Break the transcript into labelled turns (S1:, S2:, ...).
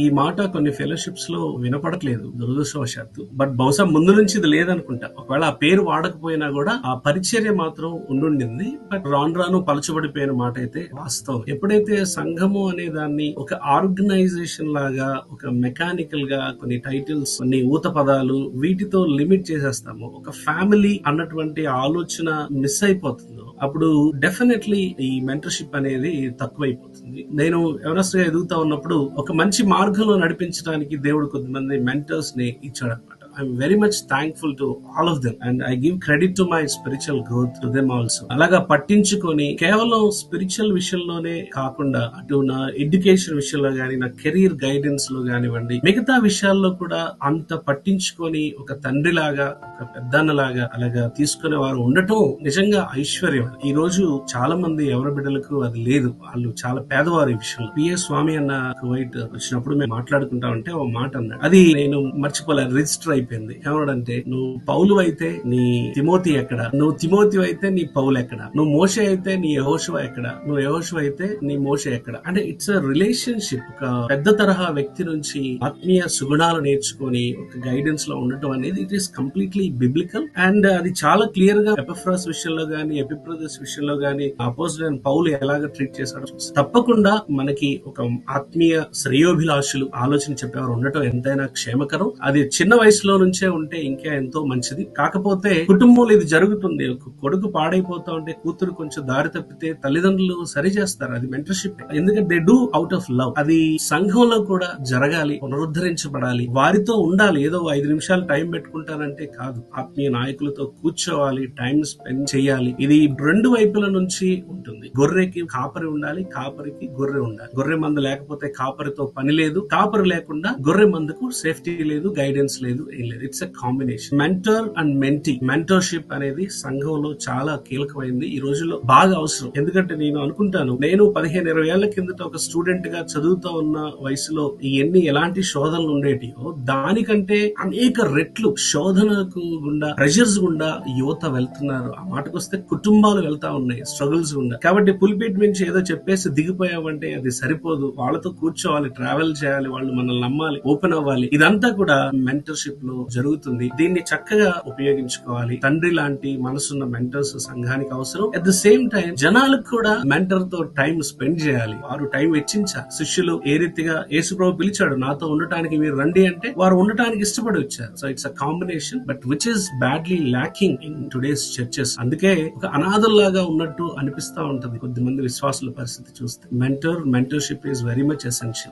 S1: ఈ మాట కొన్ని ఫెలోషిప్స్లో వినపడట్లేదు దురదృష్టవశాత్తు. బట్ బహుశా ముందు నుంచి ఇది లేదనుకుంటా. ఒకవేళ ఆ పేరు వాడకపోయినా కూడా ఆ పరిచర్య మాత్రం ఉండుండింది. బట్ రాను రాను పలచబడిపోయిన మాట అయితే వాస్తవం. ఎప్పుడైతే సంఘము అనే దాన్ని ఒక ఆర్గనైజేషన్ లాగా ఒక మెకానికల్గా కొన్ని టైటిల్స్ కొన్ని ఊత పదాలు వీటితో లిమిట్ చేసేస్తాము ఒక ఫ్యామిలీ అన్నటువంటి ఆలోచన మిస్ అయిపోతుందో అప్పుడు డెఫినెట్లీ ఈ మెంటర్షిప్ అనేది తక్కువైపోతుంది. నేను ఎవరెస్ట్గా ఎదుగుతా ఉన్నప్పుడు ఒక మంచి మార్గంలో నడిపించడానికి దేవుడు కొంతమంది మెంటర్స్ని ఇచ్చాడు అనమాట I'm very much thankful to all of them and I give credit to my spiritual growth to them also అలాగా పట్టించుకొని కేవలం స్పిరిచువల్ విషయంలోనే కాకుండా అటు నా ఎడ్యుకేషన్ విషయంలో కానీ నా కెరీర్ గైడెన్స్లో కానివ్వండి మిగతా విషయాల్లో కూడా అంత పట్టించుకొని ఒక తండ్రి లాగా ఒక పెద్దన్నలాగా అలాగా తీసుకునే వారు ఉండటం నిజంగా ఐశ్వర్యం. ఈ రోజు చాలా మంది ఎవరి బిడ్డలకు అది లేదు. వాళ్ళు చాలా పేదవారు ఈ విషయంలో. పిఎస్ స్వామి అన్న కువైట్ వచ్చినప్పుడు మేము మాట్లాడుకుంటా ఉంటే ఒక మాట అన్నాడు. అది నేను మర్చిపోలేదు రిజిస్టర్ అయిపోయింది. ఏమన్నాడంటే నువ్వు పౌలు అయితే నీ తిమోతి ఎక్కడ? నువ్వు తిమోతి అయితే నీ పౌలు ఎక్కడ? నువ్వు మోషే అయితే నీ యహోషువ ఎక్కడ? నువ్వు యహోషువ అయితే నీ మోషే ఎక్కడ? అంటే ఇట్స్ అ రిలేషన్షిప్ ఒక పెద్ద తరహా వ్యక్తి నుంచి ఆత్మీయ సుగుణాలు నేర్చుకొని ఒక గైడెన్స్లో ఉండటం అనేది it is completely biblical and అది చాలా క్లియర్గా ఎపిఫ్రాస్ విషయంలో గానీ ఎపిప్రదస్ విషయంలో గానీ అపోజిట్ అండ్ పౌలు ఎలాగ ట్రీట్ చేశాడో తప్పకుండా మనకి ఒక ఆత్మీయ శ్రేయోభిలాషులు ఆలోచన చెప్పేవారు ఉండటం ఎంతైనా క్షేమకరం. అది చిన్న వయసులో నుంచే ఉంటే ఇంకా ఎంతో మంచిది. కాకపోతే కుటుంబంలో ఇది జరుగుతుంది. ఒక కొడుకు పాడైపోతా ఉంటే కూతురు కొంచెం దారి తప్పితే తల్లిదండ్రులు సరి చేస్తారు. అది మెంటర్షిప్ ఎందుకంటే they do out of love అది సంఘంలో కూడా జరగాలి పునరుద్ధరించబడాలి. వారితో ఉండాలి. ఏదో ఐదు నిమిషాలు టైం పెట్టుకుంటానంటే కాదు. ఆత్మీయ నాయకులతో కూర్చోవాలి టైం స్పెండ్ చేయాలి. ఇది రెండు వైపుల నుంచి ఉంటుంది. గొర్రెకి కాపరి ఉండాలి కాపరికి గొర్రె ఉండాలి. గొర్రె మందు లేకపోతే కాపరితో పని లేదు. కాపరి లేకుండా గొర్రె మందుకు సేఫ్టీ లేదు గైడెన్స్ లేదు. లేదు. It's a combination mentor and mentee mentorship అనేది సంఘంలో చాలా కీలకమైంది. ఈ రోజుల్లో బాగా అవసరం. ఎందుకంటే నేను అనుకుంటాను నేను పదిహేను ఇరవై ఏళ్ళ కిందట ఒక స్టూడెంట్గా చదువుతూ ఉన్న వయసులో ఎన్ని ఎలాంటి శోధనలు ఉండేటివో దానికంటే అనేక రెట్లు శోధనకు గుండా ప్రెషర్స్ గుండా యువత వెళ్తున్నారు. ఆ మాటకొస్తే కుటుంబాలు వెళ్తా ఉన్నాయి స్ట్రగుల్స్ గుండా. కాబట్టి పులిపేట్ నుంచి ఏదో చెప్పేసి దిగిపోయావంటే అది సరిపోదు. వాళ్ళతో కూర్చోవాలి ట్రావెల్ చేయాలి వాళ్ళు మనల్ని నమ్మాలి ఓపెన్ అవ్వాలి. ఇదంతా కూడా మెంటర్షిప్ లో జరుగుతుంది. దీన్ని చక్కగా ఉపయోగించుకోవాలి. తండ్రి లాంటి మనసున్న మెంటర్స్ సంఘానికి అవసరం. అట్ ద సేమ్ టైం జనాలకు కూడా మెంటర్తో టైం స్పెండ్ చేయాలి. వారు టైం వెచ్చించాలి శిష్యులు ఏ రీతిగా యేసుప్రభు పిలిచాడు నాతో ఉండటానికి మీరు రండి అంటే వారు ఉండటానికి ఇష్టపడి వచ్చారు. So it's a combination but which is badly lacking in today's churches అందుకే ఒక అనాథల్లాగా ఉన్నట్టు అనిపిస్తా ఉంటది. కొద్ది మంది విశ్వాసుల పరిస్థితి చూస్తే. Mentor mentorship is very much essential